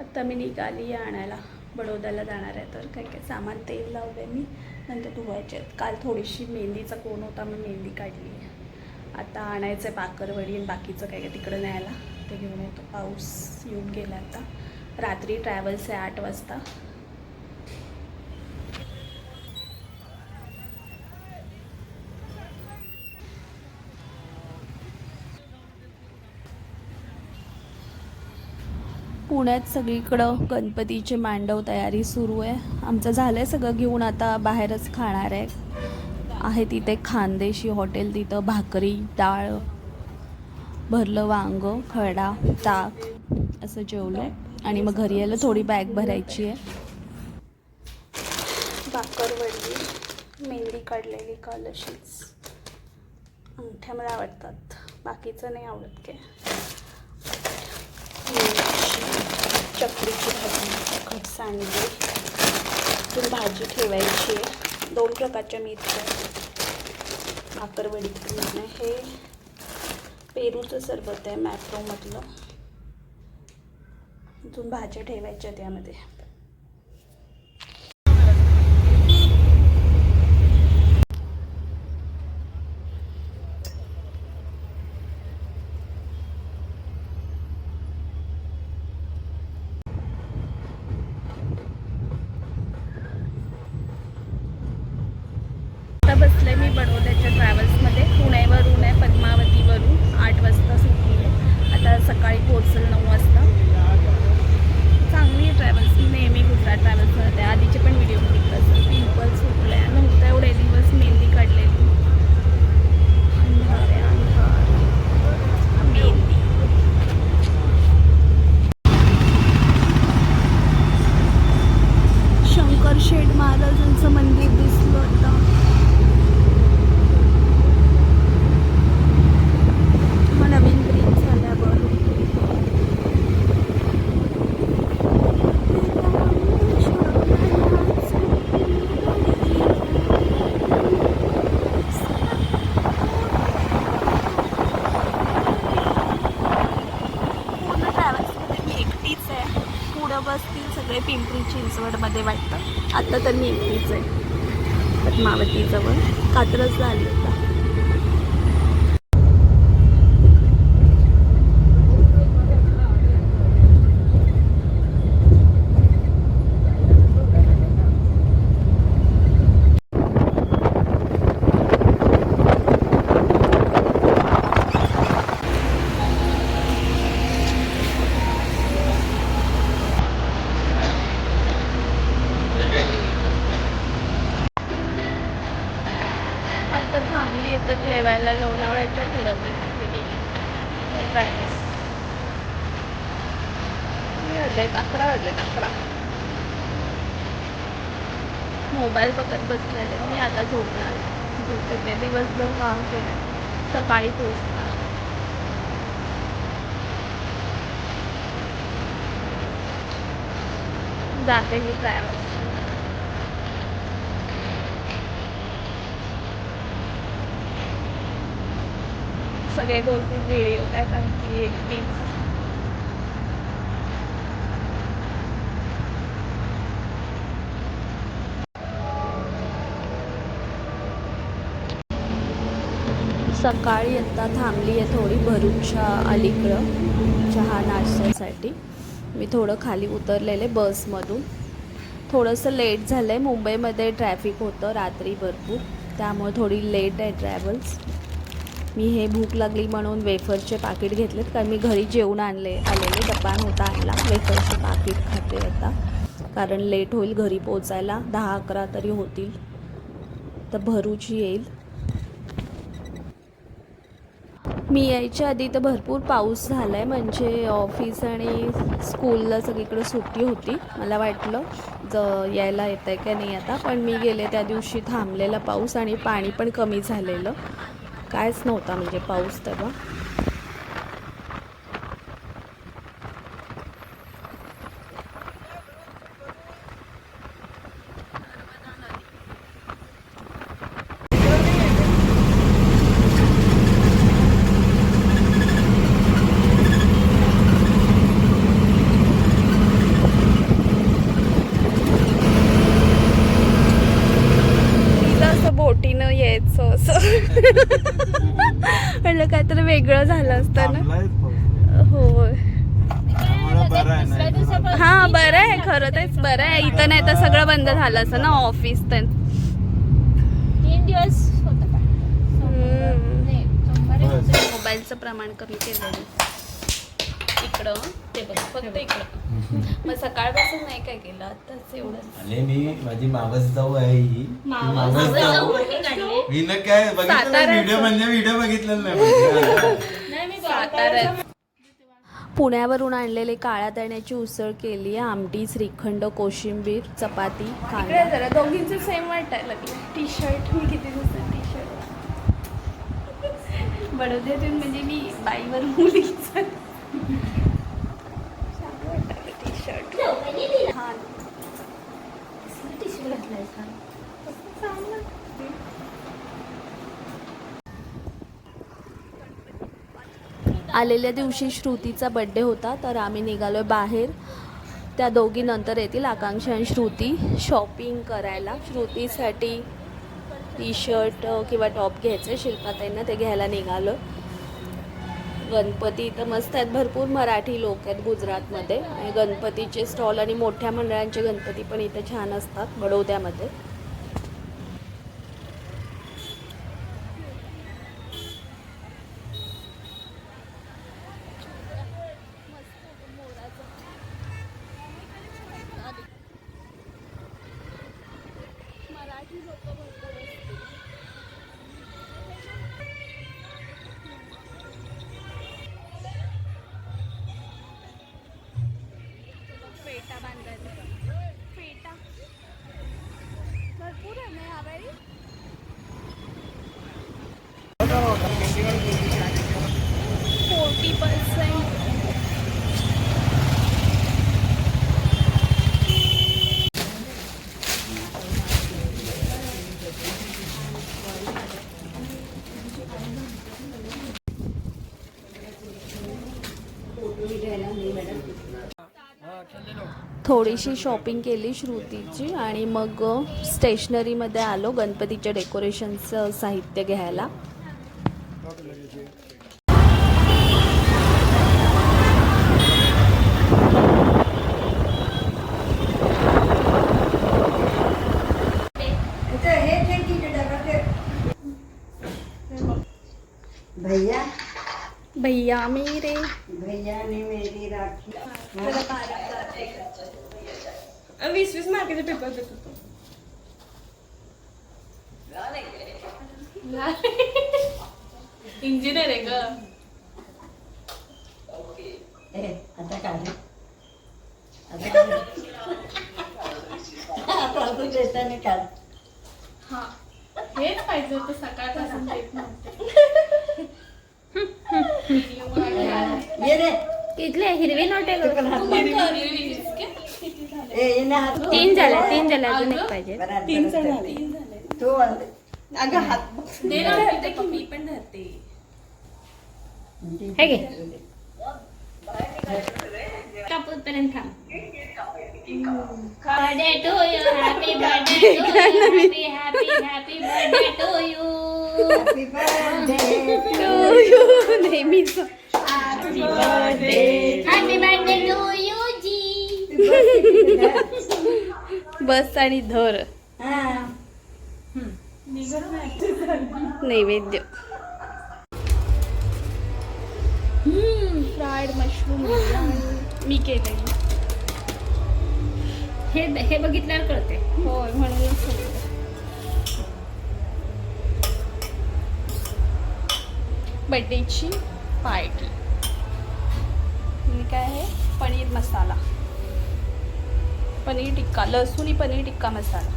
आत्ता मी निघाली आहे आणायला. बडोद्याला जाणार आहे तर. काय काय सामान तेल लावलं आहे मी. नंतर धुवायचे आहेत. काल थोडीशी मेहंदीचा कोण होता मी मेहंदी काढली आहे. आता आणायचं आहे बाकरवडी आणि बाकीचं काय काय तिकडं न्यायला. ते घेऊन येतो. पाऊस येऊन गेला आता. रात्री ट्रॅव्हल्स आहे आठ वाजता. पुण्यात सगळीकडं गणपतीचे मांडव तयारी सुरू आहे. आमचं झालं आहे सगळं घेऊन आता बाहेरच खाणार आहे. आहे तिथे खानदेशी हॉटेल तिथं भाकरी डाळ भरलं वांग खडा ताक असं जेवलो. आणि मग घरी यायला थोडी बॅग भरायची आहे. भाकरवडी मेहंदी काढलेली कलशीच. अंगठ्या मला आवडतात. बाकीचं नाही आवडत काय चकलीची भाजी कांदे इथून भाजी ठेवायची आहे. दोन प्रकारच्या मिरच्या भाकरवडी हे पेरूचं सरबत आहे मॅप्रोमधलं. इथून भाज्या ठेवायच्या त्यामध्ये बसले मी बडोद्याच्या ट्रॅव्हल्समध्ये. पुण्यावरून आहे पद्मावतीवरून आठ वाजता सुटली आहे. आता सकाळी पोहोचल नऊ वाजता. चांगली आहे ट्रॅव्हल्स मी नेहमी गुजरात ट्रॅव्हल्स आधीचे पण व्हिडिओ बघितलं पिंपल सुटले नव्हतं एवढे दिवस मेहंदी काढलेली अंधार आहे, अंधार. मेहंदी शंकर शेठ महाराजांचं मंदिर दिसलं आता मग नवीन ब्रिज झाल्यावर पूर्ण ट्रॅव्हल्समध्ये मी एकटीच आहे पुढं बसतील सगळे पिंपरी चिंचवडमध्ये वाटतं आता तर मी एकटीच आहे. पद्मावतीजवळ कात्रज झाली होता आता थांबली येतं जेवायला लोणावळ्याच्या पुढं वाजले अकरा वाजलेत अकरा. मोबाईल बघत बसलेले मी आता झोपणार झोपते दिवसभर काम केलं सकाळी पोचणार जाते मी ट्रॅव्हल्स सगळे गोष्टी व्हिडिओ काय सांगते एकटी सकाळी आता थांबली आहे थोडी भरूचच्या अलीकडं चहा नाश्त्यासाठी. मी थोडं खाली उतरलेले बसमधून. थोडंसं लेट झालं आहे मुंबईमध्ये ट्रॅफिक होतं रात्री भरपूर. त्यामुळे थोडी लेट आहे ट्रॅव्हल्स मी हे भूक लागली म्हणून वेफरचे पाकिट घेतलेत कारण मी घरी जेवण आणले आलेले डब्बा होता आणला. वेफरचे पाकिट खाते आता. कारण लेट होईल घरी पोचायला. दहा अकरा तरी होतील. तर भरूच येईल. मी यायच्या आधी तर भरपूर पाऊस झाला आहे म्हणजे ऑफिस आणि स्कूलला सगळीकडे सुट्टी होती मला वाटलं ज यायला येत आहे का नाही आता. पण मी गेले त्या दिवशी थांबलेला पाऊस आणि पाणी पण कमी झालेलं. कायच नव्हता म्हणजे पाऊस तेव्हा. म्हटलं तर वेगळं झालं असतं ना? हो हा बरं आहे खर तेच बरं आहे. इथं नाही तर सगळं बंद झालं असं ना ऑफिस तर दिवस मोबाईलचं प्रमाण कमी केलं इकडं ते बघ फक्त इकडं. मग सकाळपासून नाही काय केलं? आताच एवढं मी माझी मावस जाऊ आहे ही. मावस मावस जाऊ? हिनं काय बघितलं साताऱ्याचं. व्हिडिओ म्हणजे व्हिडिओ बघितलेला नाही म्हणजे. मी साताऱ्यात पुण्यावरून आणलेले काळ्या तण्याची उसळ केली आमटी श्रीखंड कोशिंबीर चपाती कांदा. जरा दोघींचं सेम वाटायला लागलं टी शर्ट मी किती दिवसात टी शर्ट बडोद्यातून म्हणजे मी बाईवर मुलीच टी शर्ट हा टिश्यू घातलाय का आलेल्या दिवशी श्रुतीचा बड्डे होता तर आम्ही निघालो बाहेर. त्या दोघी नंतर येतील आकांक्षा आणि श्रुती शॉपिंग करायला. श्रुतीसाठी टी शर्ट किंवा टॉप घ्यायचे शिल्पाताईंना ते घ्यायला निघालो गणपती तर मस्त आहेत भरपूर मराठी लोक आहेत गुजरातमध्ये. आणि गणपतीचे स्टॉल आणि मोठ्या मंडळांचे गणपती पण इथे छान असतात बडोद्यामध्ये. थोडीशी शॉपिंग केली श्रुतीची आणि मग स्टेशनरीमध्ये आलो गणपतीच्या डेकोरेशनचं साहित्य घ्यायला. भैया. भैया मेरे भैया ने मेरी राखी वीस वीस मार्काचे पेपर देत होतो इंजिनियर आहे ग ए, आता काढ आता अजून देताना काढ हा हेच पाहिजे होतं सकाळपासून देत नव्हते ये रे इथले हिरवी नोटे तीन झाल्या तीन झाल्या अजून एक पाहिजे. बरं, हात बरं. तू अगं हात दे ना. तिथे की मी पण धरते. हे घे. कापूस पर्यंत थांब birthday to you happy birthday to you happy happy happy birthday to you happy birthday नेहमीच हॅपी बर्थडे टू यू बस आणि धर. नैवेद्य. फ्राईड मशरूम मी केले हे हे बघितल्यावर कळते होय म्हणूनच बड्डेची पार्टी. काय आहे? पनीर मसाला. पनीर टिक्का लसूणी पनीर टिक्का मसाला.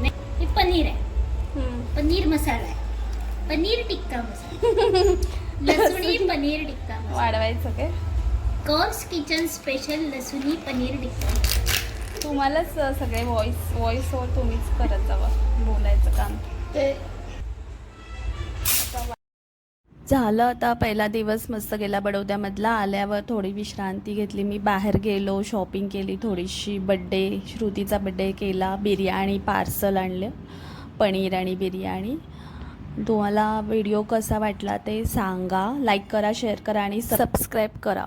नाही हे पनीर आहे. पनीर मसाला आहे. पनीर टिक्का मसाला. लसुणी पनीर टिक्का मसाला. वाढवायचं काय? कॉर्स किचन स्पेशल लसुणी पनीर टिक्का तुम्हालाच सगळे व्हॉइस व्हॉइस ओवर तुम्हीच करत जावा. बोलायचं काम. झालं आता. पहिला दिवस मस्त गेला बडोद्यामधला. आल्यावर थोडी विश्रांती घेतली. मी बाहेर गेलो शॉपिंग केली थोडीशी बड्डे श्रुतीचा बड्डे केला. बिर्याणी पार्सल आणलं. पनीर आणि बिर्याणी. तुम्हाला व्हिडिओ कसा वाटला ते सांगा. लाईक करा शेअर करा आणि सबस्क्राईब करा.